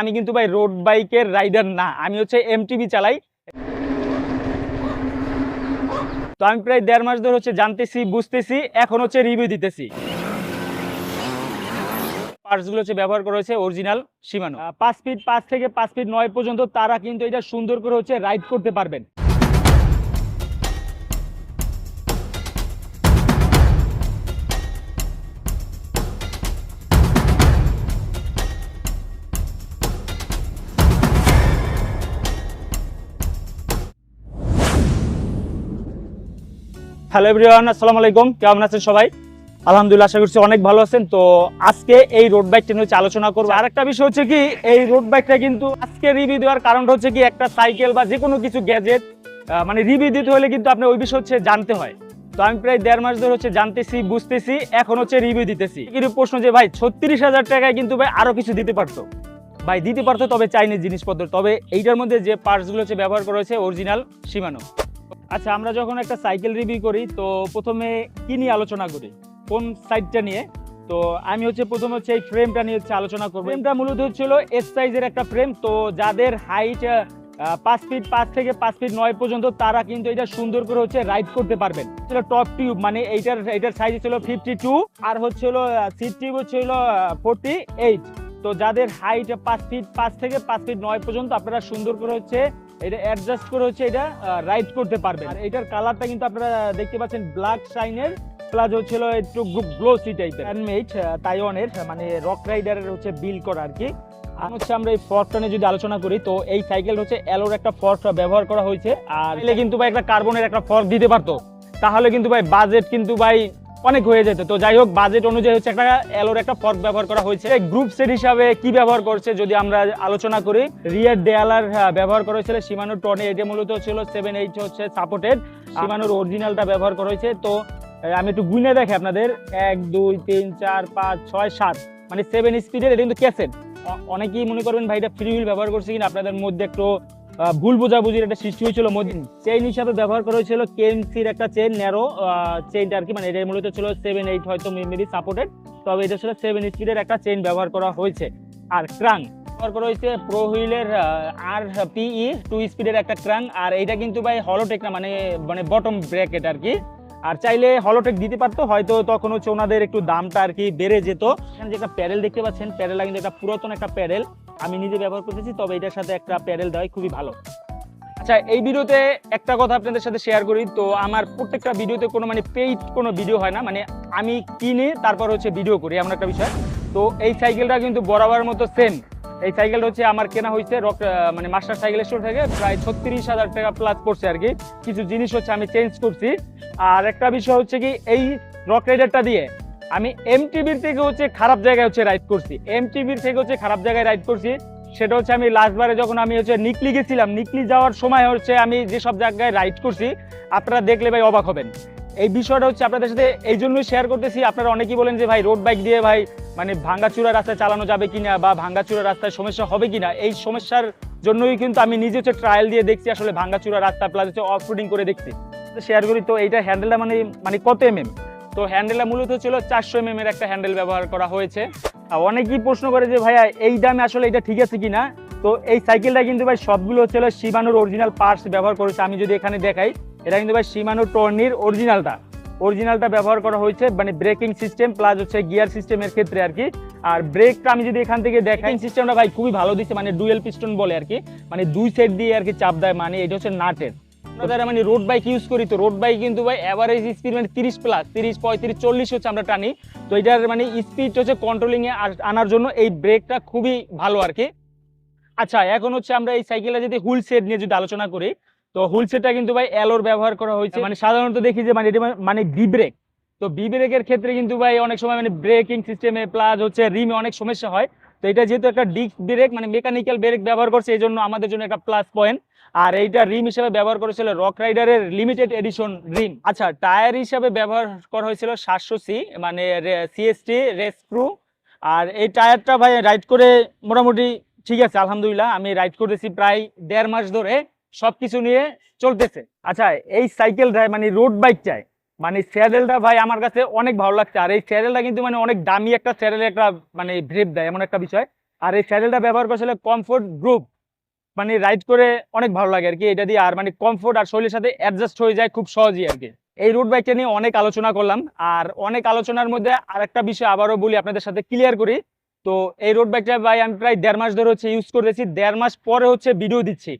আমি কিন্তু ভাই রোড বাইকের রাইডার না, আমি হচ্ছে এমটিভি চালাই। তো আমি প্রায় দেড় মাস ধরে হচ্ছে জানতেছি, বুঝতেছি, এখন হচ্ছে রিভিউ দিতেছি। পার্টসগুলো হচ্ছে ব্যবহার করা হয়েছে অরিজিনাল সীমানো পাঁচ ফিট পাঁচ থেকে পাঁচ ফিট নয় পর্যন্ত তারা কিন্তু এটা সুন্দর করে হচ্ছে রাইড করতে পারবেন। হ্যালো এভরিওয়ান আসসালামু আলাইকুম। কেমন আছেন সবাই? আলহামদুলিল্লাহ, আশা করছি অনেক ভালো আছেন। তো আজকে এই রোড বাইকটা নিয়ে আলোচনা করব। আর একটা বিষয় হচ্ছে কি, এই রোড বাইকটা কিন্তু আজকে রিভিউ দেওয়ার কারণটা হচ্ছে কি, একটা সাইকেল বা যে কোনো কিছু গ্যাজেট মানে রিভিউ দিতে হলে কিন্তু আপনার ওই বিষয় হচ্ছে জানতে হয়। তো আমি প্রায় দেড় মাস ধরে হচ্ছে জানতেছি, বুঝতেছি, এখন হচ্ছে রিভিউ দিতেছি। কিন্তু প্রশ্ন যে, ভাই, ছত্রিশ হাজার টাকায় কিন্তু ভাই আরও কিছু দিতে পারতো? ভাই, দিতে পারতো তবে চাইনিজ জিনিসপত্র। তবে এইটার মধ্যে যে পার্টসগুলো হচ্ছে ব্যবহার করা হয়েছে অরিজিনাল সীমানো আচ্ছা আমরা যখন একটা সাইকেল রিভিউ করি, তো প্রথমে কি নিয়ে আলোচনা করি? কোন সাইডটা নিয়ে? তো আমি হচ্ছে প্রথমে হচ্ছে এই ফ্রেমটা নিয়ে হচ্ছে আলোচনা করব। ফ্রেমটা মূলত হচ্ছিল এস সাইজের একটা ফ্রেম তো যাদের হাইট পাঁচ ফিট পাঁচ থেকে পাঁচ ফিট নয় পর্যন্ত, তারা কিন্তু এটা সুন্দর করে হচ্ছে রাইড করতে পারবেন। টপ টিউব মানে এইটার এইটার সাইজ ছিল ফিফটি টু আর হচ্ছিল সিট টিউব হচ্ছিল ফোরটি এইট তো যাদের হাইট পাঁচ ফিট পাঁচ থেকে পাঁচ ফিট নয় পর্যন্ত, আপনারা সুন্দর করে হচ্ছে এটা অ্যাডজাস্ট করে হচ্ছে এটা রাইড করতে পারবেন। আর এটার কালারটা কিন্তু আপনারা দেখতে পাচ্ছেন ব্ল্যাক শাইনের প্লাস হচ্ছিল একটু গ্লোসি টাইপের হ্যান্ডমেড তাইওয়ানের মানে রক রাইডারের হচ্ছে বিল করা আর কি আর হচ্ছে আমরা এই ফর্কটা নিয়ে যদি আলোচনা করি, তো এই সাইকেল হচ্ছে অ্যালোর একটা ফর্ক ব্যবহার করা হয়েছে। আর এলে কিন্তু ভাই একটা কার্বনের একটা ফর্ক দিতে পারতো। তাহলে কিন্তু ভাই বাজেট কিন্তু ভাই অনেক হয়ে যেত। তো যাই হোক বাজেট অনুযায়ী হচ্ছে একটা অ্যালোর একটা ফর্ক ব্যবহার করা হয়েছে। গ্রুপ সেট হিসাবে কি ব্যবহার করছে যদি আমরা আলোচনা করি? রিয়ার দেয়ালার ব্যবহার করা হয়েছিল সীমানো টনে এটা মূলত ছিল সেভেন এইট হচ্ছে সাপোর্টেড সীমানোর অরিজিনালটা ব্যবহার করা হয়েছে। তো আমি একটু গুনে দেখি আপনাদের। এক, দুই, তিন, চার, পাঁচ, ছয়, সাত। মানে সেভেন স্পিডের এটা কিন্তু ক্যাসেট অনেকেই মনে করবেন ভাই এটা ফ্রি হুইল ব্যবহার করছে কিনা। আপনাদের মধ্যে একটু ভুল বোঝাবুঝির একটা সৃষ্টি হয়েছিল চেইন হিসাবে ব্যবহার করা হয়েছিল কেএমসির একটা চেইন ন্যারো চেইনটা আর কি। মানে এটা মূলত ছিল সেভেন এইট হয়তো মেবি সাপোর্টেড তবে এটা ছিল সেভেন স্পিডের একটা চেইন ব্যবহার করা হয়েছে। আর ক্রাং, ব্যবহার করা হয়েছে প্রো হুইলের আর পিই টু স্পিডের একটা ক্রাং। আর এটা কিন্তু ভাই হলোটেক না মানে মানে বটম ব্র্যাকেট আর কি। আর চাইলে হলোটেক দিতে পারতো, হয়তো তখন হচ্ছে ওনাদের একটু দামটা আর কি বেড়ে যেত। এখানে যে একটা প্যাডেল দেখতে পাচ্ছেন প্যাডেলটা কিন্তু একটা পুরাতন একটা প্যাডেল আমি নিজে ব্যবহার করতেছি, তবে এটার সাথে একটা প্যাডেল দেওয়াই খুবই ভালো। আচ্ছা এই ভিডিওতে একটা কথা আপনাদের সাথে শেয়ার করি। তো আমার প্রত্যেকটা ভিডিওতে কোনো মানে পেইড কোনো ভিডিও হয় না। মানে আমি কিনে, তারপর হচ্ছে ভিডিও করি, এমন একটা বিষয়। তো এই সাইকেলটা কিন্তু বরাবর মতো সেম এই সাইকেলটা হচ্ছে আমার কেনা হয়েছে রক মানে মাস্টার সাইকেল স্টোর থেকে প্রায় ছত্রিশ হাজার টাকা প্লাস পড়ছে আর কি। কিছু জিনিস হচ্ছে আমি চেঞ্জ করছি। আর একটা বিষয় হচ্ছে কি, এই রক রাইডারটা দিয়ে আমি এমটিভির থেকে হচ্ছে খারাপ জায়গায় হচ্ছে রাইড করছি। এমটিভির থেকে হচ্ছে খারাপ জায়গায় রাইড করছি। সেটা হচ্ছে আমি লাস্টবারে যখন আমি হচ্ছে নিকলি গেছিলাম, নিকলি যাওয়ার সময় হচ্ছে আমি যেসব জায়গায় রাইড করছি, আপনারা দেখলে ভাই অবাক হবেন। এই বিষয়টা হচ্ছে আপনাদের সাথে এই জন্যই শেয়ার করতেছি। আপনারা অনেকেই বলেন যে ভাই রোড বাইক দিয়ে ভাই মানে ভাঙ্গাচুরা রাস্তায় চালানো যাবে কিনা বা ভাঙ্গাচুরা রাস্তায় সমস্যা হবে কিনা, এই সমস্যার জন্যই কিন্তু আমি নিজে হচ্ছে ট্রায়াল দিয়ে দেখছি আসলে ভাঙ্গাচুরা রাস্তা প্লাস হচ্ছে অফ করে দেখছি। শেয়ার করি, তো এইটা হ্যান্ডেলটা মানে মানে কত এমএম তো হ্যান্ডেলটা মূলত ছিল চারশো এমএম এর একটা হ্যান্ডেল ব্যবহার করা হয়েছে। আর অনেকেই প্রশ্ন করে যে ভাইয়া, এই দামে আসলে এটা ঠিক আছে কিনা? তো এই সাইকেলটা কিন্তু ভাই সবগুলো হচ্ছে শিবানোর অরিজিনাল পার্টস ব্যবহার করেছে। আমি যদি এখানে দেখাই, এটা কিন্তু ভাই শিমানো টর্নির অরিজিনালটা অরিজিনালটা ব্যবহার করা হয়েছে মানে ব্রেকিং সিস্টেম প্লাস হচ্ছে গিয়ার সিস্টেমের ক্ষেত্রে আর কি। আর ব্রেকটা আমি যদি এখান থেকে দেখাই সিস্টেমটা ভাই খুবই ভালো দিচ্ছে মানে ডুয়েল পিস্টন বলে আর কি। মানে দুই সাইড দিয়ে আর কি চাপ দেয় মানে এটা হচ্ছে নাটের। তাদের মানে রোড বাইক ইউজ করি তো রোড বাইক কিন্তু ভাই অ্যাভারেজ স্পিড মানে তিরিশ প্লাস তিরিশ পঁয়ত্রিশ চল্লিশ হচ্ছে আমরা টানি। তো এটার মানে স্পিড হচ্ছে কন্ট্রোলিং এ আনার জন্য এই ব্রেকটা খুবই ভালো আর কি। আচ্ছা এখন হচ্ছে আমরা এই সাইকেলটা যদি হুল সেট নিয়ে যদি আলোচনা করি তো হুইল সেটটা কিন্তু ভাই অ্যালোর ব্যবহার করা হয়েছে। মানে সাধারণত দেখি যে মানে এটা মানে বি ব্রেক তো বি ব্রেকের ক্ষেত্রে কিন্তু ভাই অনেক সময় মানে ব্রেকিং সিস্টেমে প্লাস হচ্ছে রিমে অনেক সমস্যা হয়। তো এটা যেহেতু একটা ডিস্ক ব্রেক মানে মেকানিক্যাল ব্রেক ব্যবহার করছে, এই জন্য আমাদের জন্য একটা প্লাস পয়েন্ট আর এইটা রিম হিসেবে ব্যবহার করেছিল রক রাইডারের লিমিটেড এডিশন রিম আচ্ছা টায়ার হিসাবে ব্যবহার করা হয়েছিল সাতশো সি মানে সিএসটি রেস প্রু আর এই টায়ারটা ভাই রাইড করে মোটামুটি ঠিক আছে, আলহামদুলিল্লাহ। আমি রাইড করতেছি প্রায় দেড় মাস ধরে। সবকিছু নিয়ে চলতেছে। আচ্ছা এই সাইকেলটায় মানে রোড বাইক চাই। মানে স্যাডেলটা ভাই আমার কাছে অনেক ভালো লাগছে। আর এই স্যাডেলটা কিন্তু মানে অনেক দামি একটা স্যাডেল একটা মানে ভ্রেপ দেয়, এমন একটা বিষয়। আর এই স্যাডেলটা ব্যবহার করে আসলে কমফোর্ট গ্রুপ মানে রাইড করে অনেক ভালো লাগে আর কি এটা দিয়ে আর মানে কমফোর্ট আর শরীরের সাথে অ্যাডজাস্ট হয়ে যায় খুব সহজেই আর কি এই রোড বাইকটা নিয়ে অনেক আলোচনা করলাম। আর অনেক আলোচনার মধ্যে আরেকটা বিষয় আবারও বলি আপনাদের সাথে ক্লিয়ার করি। তো এই রোড বাইকটা ভাই আমি প্রায় দেড় মাস ধরে হচ্ছে ইউজ করতেছি দেড় মাস পরে হচ্ছে ভিডিও দিচ্ছি।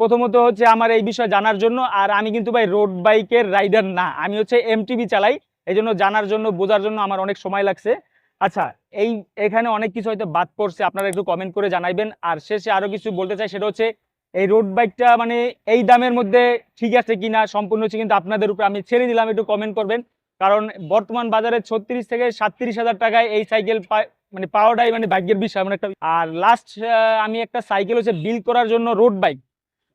প্রথমত হচ্ছে আমার এই বিষয় জানার জন্য, আর আমি কিন্তু ভাই রোড বাইকের রাইডার না। আমি হচ্ছে এমটিভি চালাই এই জন্য জানার জন্য, বোঝার জন্য আমার অনেক সময় লাগছে। আচ্ছা এই, এখানে অনেক কিছু হয়তো বাদ পড়ছে, আপনারা একটু কমেন্ট করে জানাইবেন। আর শেষে আরও কিছু বলতে চাই, সেটা হচ্ছে এই রোড বাইকটা মানে এই দামের মধ্যে ঠিক আছে কিনা, সম্পূর্ণ হচ্ছে কিন্তু আপনাদের উপরে আমি ছেড়ে দিলাম, একটু কমেন্ট করবেন। কারণ বর্তমান বাজারে ছত্রিশ থেকে সাতত্রিশ হাজার টাকায় এই সাইকেল মানে পাওয়াটাই মানে ভাগ্যের বিষয়, এমন একটা আর লাস্ট আমি একটা সাইকেল হচ্ছে বিল করার জন্য রোড বাইক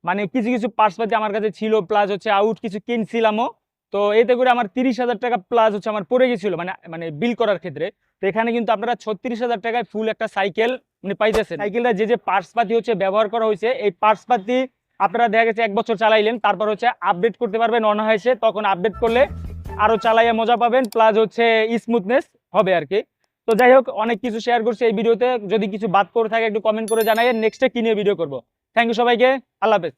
মানে কিছু কিছু পার্টস পাতি আমার কাছে ছিল প্লাস হচ্ছে আউট কিছু কিনছিলামও। তো এতে করে আমার তিরিশ হাজার টাকা প্লাস হচ্ছে আমার পড়ে গেছিল মানে মানে বিল করার ক্ষেত্রে। তো এখানে কিন্তু আপনারা ছত্রিশ হাজার টাকায় ফুল একটা সাইকেল মানে পাইতেছেন। সাইকেলটা যে যে পার্টস পাতি হচ্ছে ব্যবহার করা হয়েছে, এই পার্টস পাতি আপনারা দেখা গেছে এক বছর চালাইলেন, তারপর হচ্ছে আপডেট করতে পারবেন অন হয়েছে তখন আপডেট করলে আরও চালাইয়া মজা পাবেন প্লাস হচ্ছে স্মুথনেস হবে আর কি। তো যাই হোক, অনেক কিছু শেয়ার করছি এই ভিডিওতে। যদি কিছু বাদ করে থাকে, একটু কমেন্ট করে জানাই নেক্সটে কি নিয়ে ভিডিও করব? থ্যাংক ইউ সবাইকে আল্লাহ হাফেজ।